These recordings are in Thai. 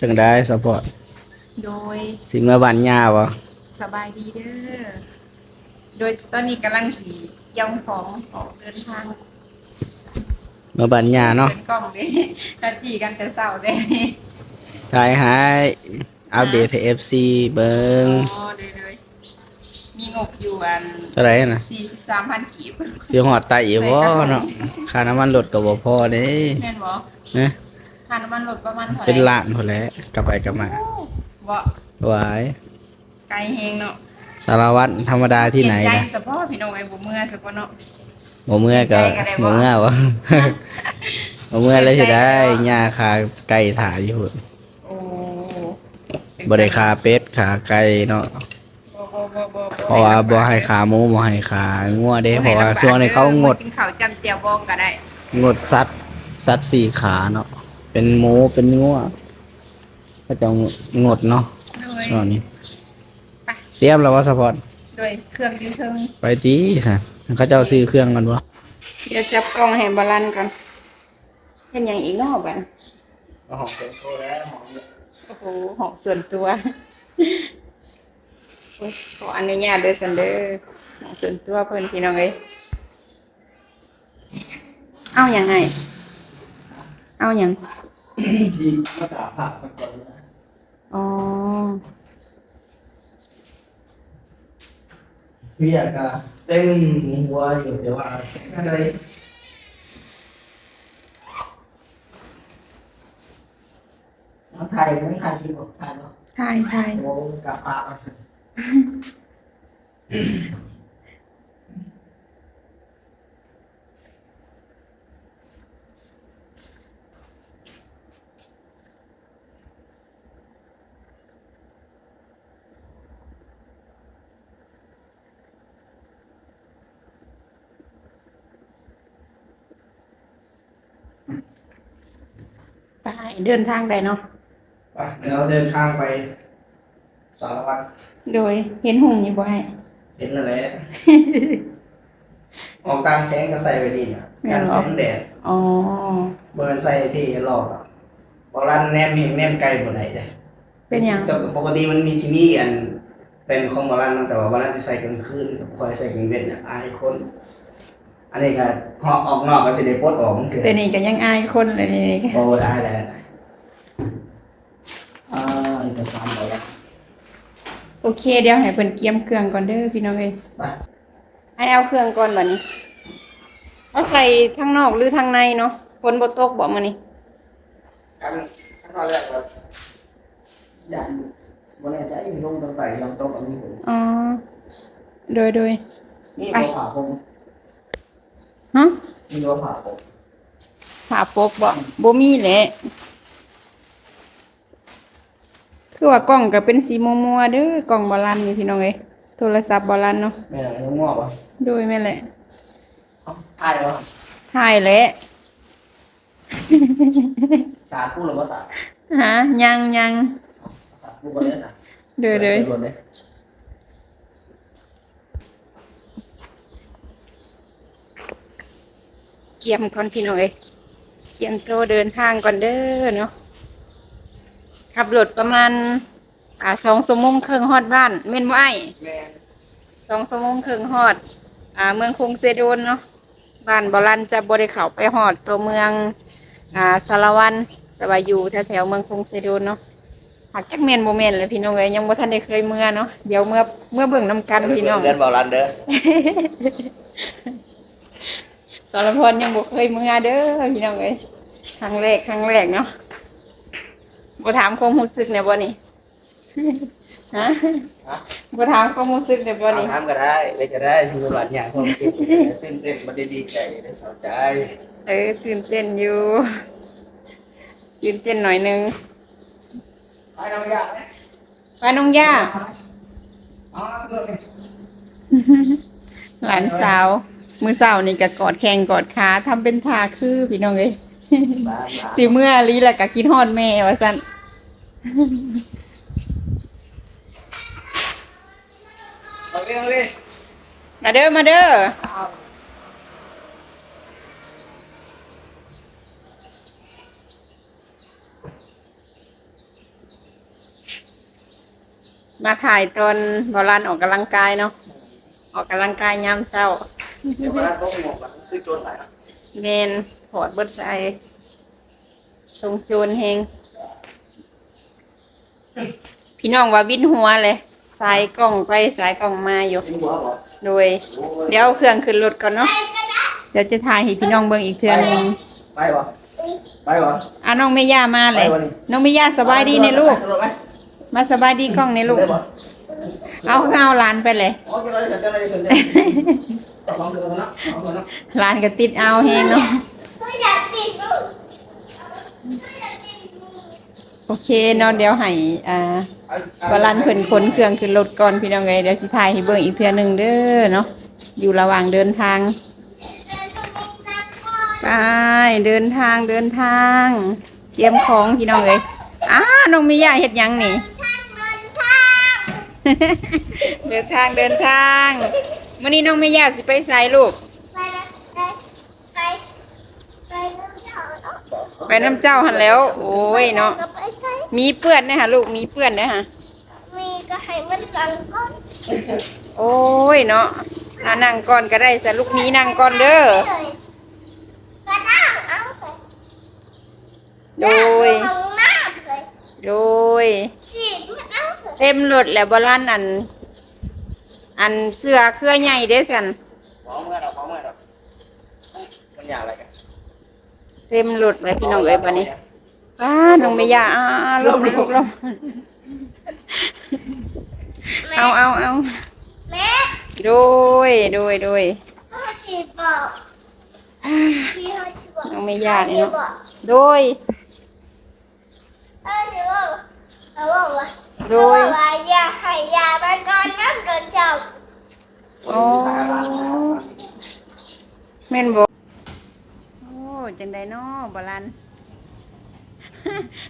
จังได้สปอร์ตโดยสิมาบ้านย่าบ่สบายดีเด้อ โดยตอนนี้กำลังสีย่องของออกเดินทางมาบ้านย่าเนาะดิกล้องเด้นาจีกันแต่เสาร์เด้ถ่ายให้อัปเดตให้ FC เบิ่งอ๋อเด้อเลยมีงบอยู่อันเท่าไหร่น่ะสี่สิบสามพันกีบสิฮอดไตอีกบ่เนาะค่าน้ำมันรถก็บ่พอเด้แม่นบ่นะ ค่าน้ำมันรถประมาณเท่าไหร่เป็นล้านพุ่นแหละกลับไปกลับมาบ่หวายไกลแฮงเนาะสารวัตรธรรมดาที่ไหนเห็ใจนะเฉพาะพี่น้องไอ้บ่เมื่อเฉพาะเนาะ บ่เมื่อก็เห็นใจกันได้บ่บ่เมื่อบ่บ่เมื่อเลยสิได้ย่าขาไก่ถ่ายอยู่พุ่นโอ้บ่ได้ขาเป็ดขาไก่เนาะ บ่บ่บ่บ่เพราะว่าบ่ให้ขาหมูบ่ให้ขางัวเด้เพราะว่าช่วงนี้เขางดกินข้าวจำเจียวบองก็ได้ งดสัตว์สัตว์สี่ขาเนาะ เป็นหมูเป็นงัวก็จะงดเนาะโดยช่วงนี้ไปเตรียมแล้วว่าสปอร์ตโดยเครื่องยืนเทิงไปดีค่ะเขาเจ้าซื้อเครื่องกันบ่เดี๋ยวจับกล้องให้บาลันก่อนเห็นอย่างอีกนอกกันหอมเป็นโตแล้วหอมโอ้โหหอกส่วนตัวโอ้ยขออนุญาตด้วยสันเดอร์หอกส่วนตัวเพิ่นพี่น้องเอ้ยเอาอย่างไง เอาอย่าง จีมาตาผักก่อนอ๋อเรียกอะเต็มหัวอยู่แต่ว่าอะไรน้องไทยไม่ไทยชิมของไทยเนาะทายทายโอ้กับปากตา เดินทางได้เนาะไปเดี๋ยวเราเดินทางไป สารวัตรโดยเห็นหุ่งอยู่บ่ให้เห็นอะไรออกตามแข้งก็ใส่ไปดีนะกันแสงแดดอ๋อเบิร์นใส่ที่รอบอะบอลันแนมเห็นแนมไกลบ่ได้เด้เป็นหยังแต่ปกติมันมีที่นี่อัน เป็นของบอลันเนาะแต่ว่าบอลันจะใส่กลางคืนคอยใส่กลางเว้นอะอายคน อันนี้ก็พอออกนอกก็สิได้ปลดออกมันเกิดแต่นี่ก็ยังอายคนเลยนี่โอ้ได้แล้วอ่า เอกสารบอลันโอเค เดี๋ยวให้เพิ่นเตรียมเครื่องก่อนเด้อพี่น้องเอ้ยไปให้เอาเครื่องก่อนบัดนี้เอาใส่ทางนอกหรือทางในเนาะฝนบ่ตกบ่มื้อนี้กันขั้นตอนแรกเราดันบนนี้จะลงตั้งแต่ยังโต๊ะกับนี้ผมอ๋อโดยโดยนี่ไปตัวผ่าผมฮะนี่ตัวผ่าผมผ้าปกบ่บ่มีแหละ คือว่ากล้องก็เป็นสีมัวๆเด้อกล้องบ่ลันนี่พี่น้องเอ้ยโทรศัพท์บ่ลันเนาะแม่ไหนง่วงวะโดยแม่นแหละทายวะถ่ายแหละสาคู่หรือว่าสาฮะยังยังสาคู่บนนี้สาโดยโดยบนนี้เกียมก่อนพี่น้องเอ้ยเกียมโตวเดินทางก่อนเด้อเนาะ ขับรถประมาณ อ่าสองชั่วโมงครึ่งฮอดบ้านแม่นบ่ไอ้แม่สองชั่วโมงครึ่งฮอด อ่า เมืองคงเซโดนเนาะบ้านบอลันจะบริเข้าไปฮอดตัวเมือง อ่าสารวันแต่ว่าอยู่แถวแถวๆเมืองคงเซโดนเนาะหากจักเมนโมเมนเลยพี่น้องเอ้ยยังบ่ทันได้เคยเมื่อเนาะเดี๋ยวเมื่อเมื่อเบิ่งน้ำกันพี่น้อง เดินเบาลันเด้อสารพรยังบ่เคยเมื่อเด้อพี่น้องเอ้ยครั้งแรกครั้งแรกเนาะ บ่ถามความรู้สึกเนี่ยบ่นี่ฮะบ่ถามความรู้สึกเนี่ยบ่นี่ทำก็ได้เลยจะได้สิ่งบัตรอย่างความคิดตื่นเต้นมันได้ดีใจได้สนใจ เออตื่นเต้นอยู่ตื่นเต้นหน่อยหนึงไปน้องยาไปน้องย่าอ๋อเลิกหลานสาว มือสาวนี่ก็กอดแข้งกอดขาทำเป็นท่าคือพี่น้องเอ้ยบ้าบ้า สิเมื่อลีแล้วก็คิดฮอดแม่ว่าซั่นเอาเลยเอาเลยมาเด้อมาเด้อมาถ่ายตอนบอลันออกกำลังกายเนาะออกกำลังกายยามเช้าเดี๋ยวเวลาพวกหมวกมันคือโจรหลายอะเมน ถอดเบิดใจทรงโจรเฮงพี่น้องว่าวินหัวเลย สายกล้องไปสายกล้องมาอยู่จริงหัวบอกโดย เดี๋ยวเอาเครื่องขึ้นรถก่อนเนาะ เดี๋ยวจะถ่ายให้พี่น้องเบิ่งอีกเทื่อหนึงไปบ่ไปบ่อะน้องเมย่ามาเลยไปวันนี้น้องเมย่าสบายดีในลูกไปไปมาสบายดีกล้องในลูกไปบ่เอาเอาหลานไปเลยโอเคเราจะจัดการอะไรกันเนี่ยลองดูนะลองดูนะหลานก็ติดเอาเฮงเนาะ ไม่อยากติดลูกโอเคเนาะเดี๋ยวให้อ่าวาลันเพิ่นขนเครื่องขึ้นรถก่อนพี่น้องไงเดี๋ยวสิถ่ายให้เบิ่งอีกเทื่อหนึงเด้อเนาะอยู่ระหว่างเดินทาง ไปเดินทางเดินทาง เตรียมของพี่น้องเอ้ยอ้าน้องมีย่าเฮ็ดหยังนี่ เดินทางเดินทางเดินทางมื้อนี้น้องมีย่าสิไปไสลูก ไปไปไปไปน้ำเจ้าเนาะ ไปน้ำเจ้าหันแล้ว โอ้ยเนาะก็ไปใช้มีเปื้อนนะฮะลูกมีเปื้อนนะฮะมีก็ให้มันกันก่อนโอ้ยเนาะอ่านั่งก่อนก็ได้สะลูกนี้นั่งก่อนเด้อเลยก็นั่งเอาไปโดย นั่งของน้ำเลยโดย ฉีดมันเอาเลยเต็มรถแล้วบรันอัน อันเสื้อเครือใหญ่เด้สันขอเมื่อเราขอเมื่อเรามันอยากอะไรกัน เต็มรถเลยพี่น้องเอ้ยบัดนี้อ้าน้องไม่ยาอ้าลมลมลมเอาเอาเอาแม่โดยโดยโดยพ่อฉีดบอกพี่เขาฉีดบอกน้องไม่ยาเนี่ยเนาะบอกโดยเออเดี๋ยวบอกเขาบอกว่าโดยเขาบอกว่าอย่าให้ยามันก่อนน้ำเกินเจ้าโอ้แม่นบอกโอ้ จังไดน้อบรัน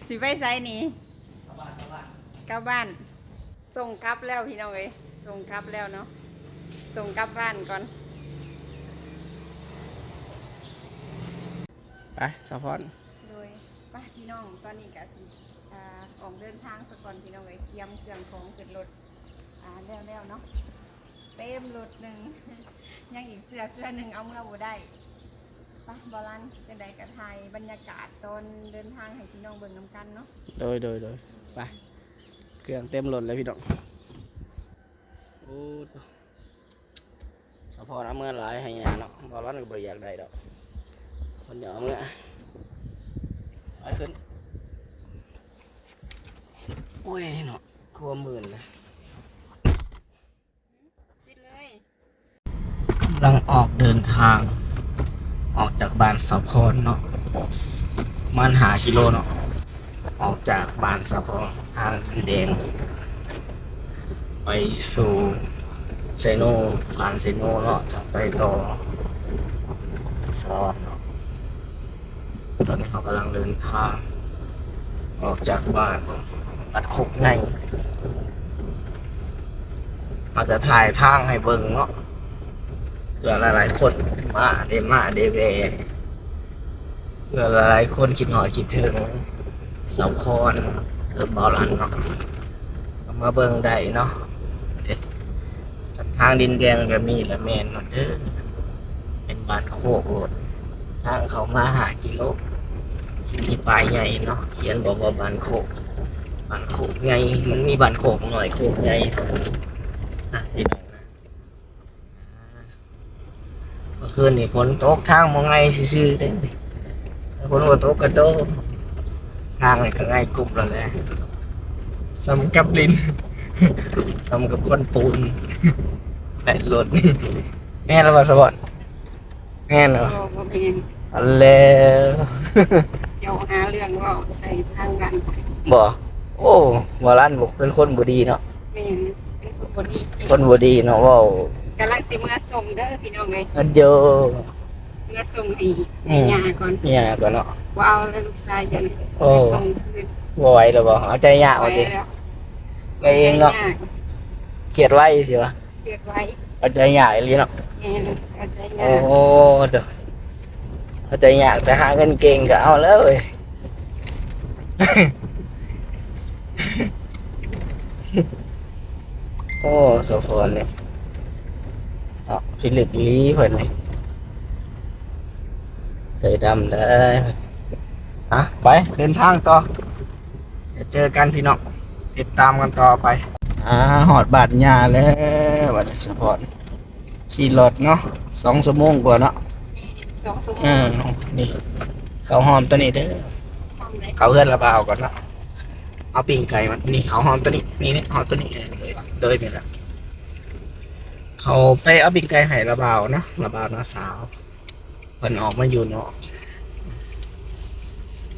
สิไปไสนี่กลับบ้าน ส่งกลับแล้วพี่น้องเอ้ยส่งกลับแล้วเนาะ ส่งกลับบ้านก่อน ไปสะพอนโดยไป้าพี่น้องตอนนี้ก็สิอ่าออกเดินทางสะก่อนพี่น้องเอ้ยเตรียมเครื่องของขึ้นรถอ่าแล้วแล้วเนาะ เต็มรถหนึ่ง ยังอีกเสื้อเสื้อหนึ่งเอาเมื่อบ่ได้ไป้าบอลันเป็นไดกระไทยบรรยากาศตอนเดินทางให้พี่น้องเบิ่งน้ำกันเนาะโดยโดยโดยไปเครื่องเต็มรถเลยพี่น้องโอ้ตัวสะพอนเอาเมื่อหลายให้ยาเนาะบอลร้อนก็บ่อยากได้ดอกคนอยากเอาเมื่อไปขึ้นโอ้ยเนาะกลัวหมื่นเลยสิเลยกำลังออกเดินทาง ออกจากบ้านสะพอนเนาะมันหากิโลเนาะออกจากบ้านสะพอนทางแดง ไปสู่เซโนบ้านเซโนเนาะจะไปต่อสอนเนาะตอนนี้เขากำลังเดินทางออกจากบ้านอัดคุกในอาจจะถ่ายทางให้เบิ่งเนาะ เพื่อหลายๆคนมาเดมาเดเวเพื่อหลายๆคนคิดหอยคิดถึงเสาคอนหรือบอลันเนาะมาเบิ่งได้เนาะทางดินแดงแบบนี้และแมนเนาะเด้อเป็นบ้านโคกโลดทางเขามาหากิโลสีปลายใหญ่เนาะเขียนบอกว่าบ้านโคกบ้านโคกใหญ่มันมีบ้านโคกหน่อยโคกใหญ่อะพี่น้องนะ เมื่อ คืนนี่ฝนตกทางมองไงซื่อๆเด้ฝนก็ตกกระโตกทางนี่ก็ง่ายกรุบแล้วแหละสำกับลินสำกับคนปูนแบตรถนี่แม่นแล้วบ่สบอนแม่นเหรอโอ้บ่เป็นอันแล้วเจ้าหาเรื่องเว่าใส่ทางกันบ่โอ้บ่ลั่นบ่เป็นคนบ่ดีเนาะแม่นเป็นคนบ่ดีคนบ่ดีเนาะเว้า กำลังสิเมื่อส่งเด้อพี่น้องเลยอันเดียวเมื่อส่งให้ให้ยาก่อนเนี่ยก็เนาะว่าเอาแล้วลูกชายจะโอ้ส่งคืนบ่ไหวแล้วบ่เอาใจยากไว้เอาดิแล้วไปเองเนาะใจยกเครียดไว้สิวะเสียดไว้เอาใจยากอีหลีเนาะแม่นเอาใจยาโอ้กโหเดี๋ยวเอาใจอยากแต่หาเงินเก่งก็เอาแล้วเว้ย โอ้โซโฟนเนี่ย อ๋อฟิลิปลีเพิ่นนี่เคยดำได้อะไปเดินทางต่อเดี๋ยวเจอกันพี่น้องติดตามกันต่อไปอ่าหอดบาดหญ้าแล้วบัดนี้สปอร์ตขี่รถเนาะสองชั่วโมงกว่าเนาะสองสมอืมนี่ เขาหอมตัวนี้เด้อทำเลยเขาเพื่อนระบาวก่อนเนาะเอาปิ่งไก่มันนี่เขาหอมตัวนี้นี่นี่หอมตัวนี้เลยโดยเป็นละ เขาไปเอาปิ่งไก่ให้ระบาวเนาะระบาวน้าสาวเพิ่นออกมาอยู่เนาะ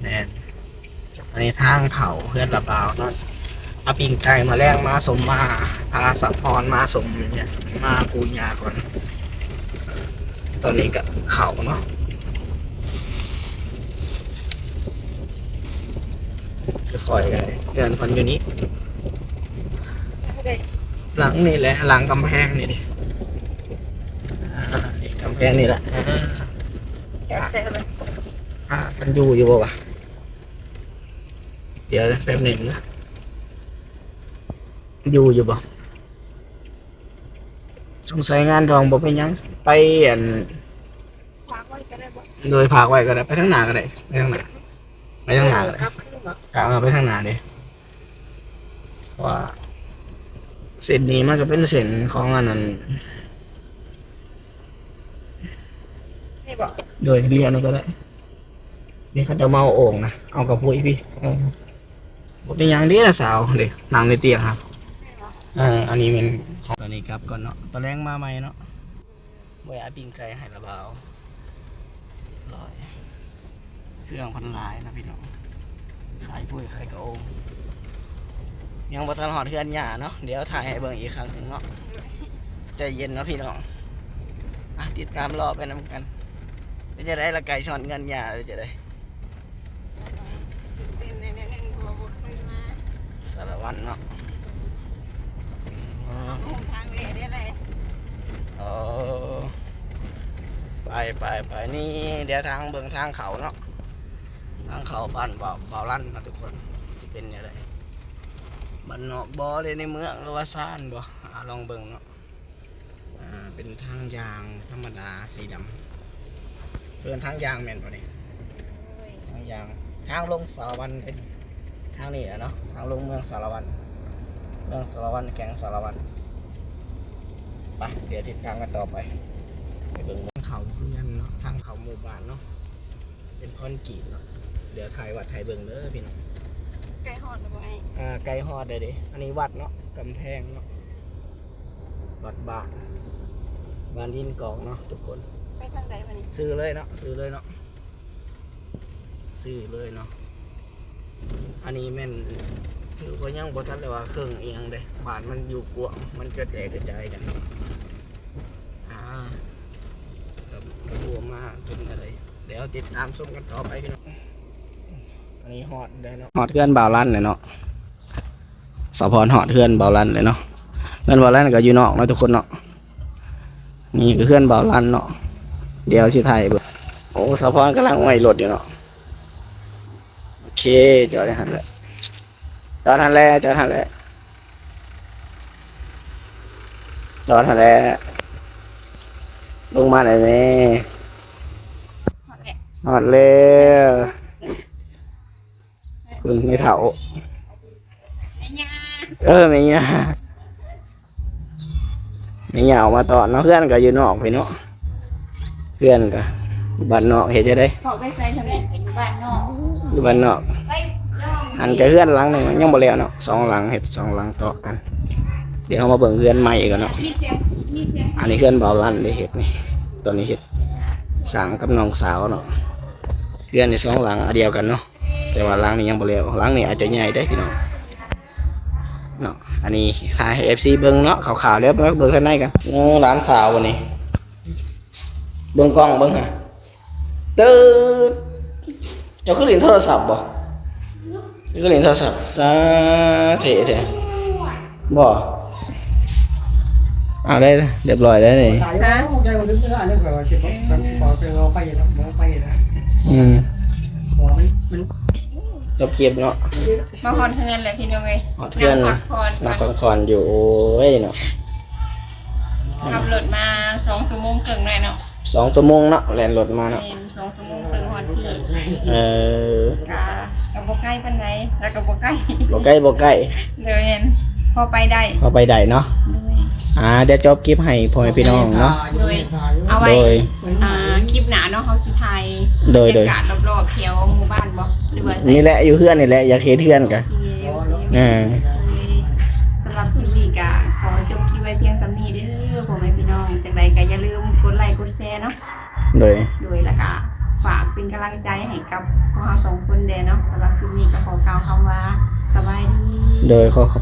แน่นอันนี้ทางเขาเพื่อนระบาวเนาะเอาปิงไก่มาแลกมาสมมาพาสัพรมาสมเนี่ยมาปูญาก่อน ตอนนี้ก็เขาเนาะคอยกันเดินคนอยู่นี้หลังนี่แหละหลังกำแพงนี่ดิอ่านี่ แพงนี่แหละอ่าแกะเสร็จเลยอ่ามันอยู่อยู่บ่วะเดี๋ยวนะแป๊บหนึ่งนะอยู่อยู่บ่สงสัยงานดองบ่เป็นหยัง ไปอันวางไว้ก็ได้บ่โดยพากไว้ก็ได้ไปทางหน้าก็ได้ไปทางหน้าไปทางหน้าก็ได้ ครับขึ้นบ่กะเอาไปทางหน้าดิว่าเส้นนี้มันก็เป็นเส้นของอันนั้น นี่บ่ โดยเรียนก็ได้นี่เขาจะมาเอาโอ่งนะเอากระปุยพี่เออบ่เป็นอย่างเดีนะสาวเด็กนั่งในเตียงครับอ่าอันนี้เป็นของตอนนี้ครับก่อนเนาะตอนแรกมาใหม่เนาะบ่อาปิ้งไก่ให้ระเบาลอย เครื่องพันลายนะพี่น้องขายปุ้ยขายกระโองยังบ่ทันหอดเทือนหยาเนาะเดี๋ยวถ่ายให้เบิ่งอีกครั้งหนึ่งเนาะใจเย็นเนาะพี่น้องอะติดตามรอบไปน้ำกัน เป็นจะได้ละไก่สอนเงินยาเป็นจะได้สารวัตรเนาะทางเวได้เลยเออไปไปไปนี่เดี๋ยวทางเบิ่งทางเขาเนาะทางเขาบ้านเบาเบาลั่นนะทุกคนสิเป็นยังไงบ้านนอกบ่เลยในเมืองหรือว่าซ่านบ่ลองเบิ่งเนาะอ่าเป็นทางยางธรรมดาสีดำ เกินทางยางแม่นป่ะนี่ทางยาง ทางลงสารวันเป็นทางนี้แหละเนาะทางลงเมืองสารวันเมืองสารวันแกงสารวันไปเดี๋ยวติดตามกันต่อไปไปเบิ่งทางเขาขึ้นยันเนาะทางเขาหมู่บ้านเนาะเป็นคอนกรีตเนาะเดี๋ยวถ่ายวัดถ่ายเบิ่งเด้อพี่น้องไก่ฮอดแล้วบ่ไอ้อ่าไกลฮอดเลยดิอันนี้วัดเนาะกำแพงเนาะวัดบ้านบ้านดินกองเนาะทุกคน ไปทางใดบัดนี้ซื้อเลยเนาะซื้อเลยเนาะซื้อเลยเนาะอันนี้แม่นถือว่ายังบ่ทันเลยว่าเครื่องเอียงเด้บ้านมันอยู่กวางมันกระแตกกระจายกันอ่ากับบัวมาเป็นอะไรเดี๋ยวติดตามชมกันต่อไปพี่น้องอันนี้ฮอดได้เนาะฮอดเพื่อนบ่าวลั่นเลยเนาะสะพรฮอดเพื่อนบ่าวลั่นเลยเนาะเพื่อนบ่าวลั่นก็อยู่นอกเนาะทุกคนเนาะนี่คือเพื่อนบ่าวลั่นเนาะ เดี๋ยวสิไทยเบิ่งโอ้สะพอนกำลังไหวรถอยู่เนาะโอเคจอดทันแหละจอดทันแล้วจอดทันแล้วจอดทันแล้วลงมาหน่อยแม่ฮอดแหละนอดแล้วคุณไม่เถาไอ้ย่าเออไม่เงี้ยไม่เงี้ยออกมาตอนเนาะเพื่อนก็อยู่นอกไปเนาะ เพื่อนก็บ้านนอกเห็นจะได้พอไปใส่ทำไมก็อยู่บ้านนอกอยู่บ้านนอกไปย่องหันกับเพื่อนหลังหนึ่งยังบ่แล้วเนาะสองหลังเห็ดสองหลังต่อกัน เดี๋ยวเรามาเบิ่งเพื่อนใหม่กันเนาะมีเสียงมีเสียงอันนี้เพื่อนเบาลั่นเลยเห็ดนี่ตัวนี้เห็ดสางกับน้องสาวเนาะเพื่อนในสองหลังอันเดียวกันเนาะแต่ว่าหลังนี้ยังบ่แล้วหลังนี้อาจจะใหญ่ได้พี่น้องเนาะอันนี้ถ่ายให้ FC เบิ่งเนาะขาวๆแล้วเบิ่งข้างในกันอือหลานสาววันนี้ เบิ่งกล้องเบิ่งฮะตืดเจ้าคือเล่นโทรศัพท์บ่นี่ก็เล่นโทรศัพท์จ้าเถะเถะบ่เอาได้เรียบร้อยได้นี่ตายแล้วใจมันนึกไม่ได้เรื่องแบบว่าสิบมันบอกเป็นเราไปแล้วมองไปนะอืมบอกมันมันจบคลิปเนาะมาฮอนเฮือนแหละพี่น้องเอ้ยฮอดเฮือนงพักผ่อนนักก่อนพักผ่อนอยู่โอ้ยเนาะขับรถมาสองชั่วโมงครึ่งเลยเนาะ สองชั่วโมงเนาะแล่นรถมาเนาะเป็นสองชั่วโมงครึ่งฮอดที่เออกะกับบ่ใกล้ปานใดแล้วก็บ่ใกล้บ่ใกล้บ่ใกล้เลยเห็นพอไปได้เข้าไปได้เนาะโดยอ่าเดี๋ยวจบคลิปให้พ่อแม่พี่น้องเนาะโดยเอาไว้โดยอ่าคลิปหนาเนาะเขาสิถ่ายโดยโดยบรรกาศรอบๆแถวหมู่บ้านบ่หรือว่านี่แหละอยู่เฮือนนี่แหละอยากเฮ็ดเฮือนกะอืม โดย โดยแล้วก็ฝากเป็นกำลังใจให้กับพวกเราสองคนเด้อเนาะสำหรับคลิปนี้ก็ขอกล่าวคำว่าสบายดี โดยขอขอบ